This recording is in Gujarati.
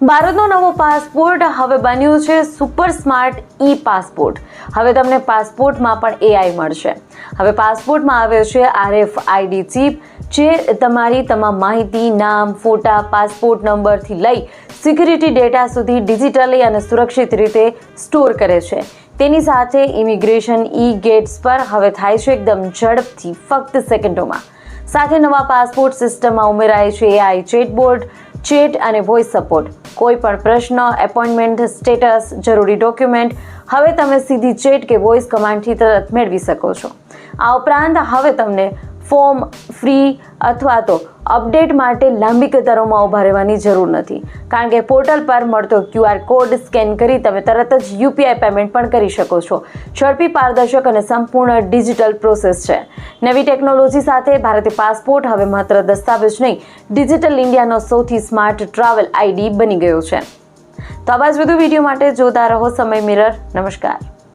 ભારતનો નવો પાસપોર્ટ હવે બન્યું છે સુપર સ્માર્ટ ઈ પાસપોર્ટ હવે તમને પાસપોર્ટમાં પણ એઆઈ મળશે. હવે પાસપોર્ટમાં આવ્યો છે આરએફ આઈડી ચીપ, જે તમારી તમામ માહિતી, નામ, ફોટા, પાસપોર્ટ નંબરથી લઈ સિક્યુરિટી ડેટા સુધી ડિજિટલી અને સુરક્ષિત રીતે સ્ટોર કરે છે. તેની સાથે ઇમિગ્રેશન ઈ ગેટ્સ પર હવે થાય છે એકદમ ઝડપથી ફક્ત સેકન્ડોમાં. સાથે નવા પાસપોર્ટ સિસ્ટમમાં ઉમેરાય છે એઆઈ ચેટબોર્ડ ચેટ અને વોઇસ સપોર્ટ કોઈ પણ પ્રશ્ન એપોઇન્ટમેન્ટ સ્ટેટસ જરૂરી ડોક્યુમેન્ટ હવે તમે સીધી ચેટ કે વોઇસ કમાન્ડથી તરત મેળવી શકો છો. આ ઉપરાંત હવે તમને ફોર્મ ફ્રી અથવા તો અપડેટ માટે લાંબી કતારોમાં ઊભા રહેવાની જરૂર નથી. કારણ કે પોર્ટલ પર મળતો ક્યુઆર કોડ સ્કેન કરી તમે તરત જ યુપીઆઈ પેમેન્ટ પણ કરી શકો છો. ઝડપી પારદર્શક અને સંપૂર્ણ ડિજિટલ પ્રોસેસ છે. નવી ટેકનોલોજી સાથે ભારતીય પાસપોર્ટ હવે માત્ર દસ્તાવેજ નહીં, ડિજિટલ ઇન્ડિયાનો સૌથી સ્માર્ટ ટ્રાવેલ આઈડી બની ગયો છે. તો આવા જ વધુ વીડિયો માટે જોતા રહો સમય મિરર. નમસ્કાર.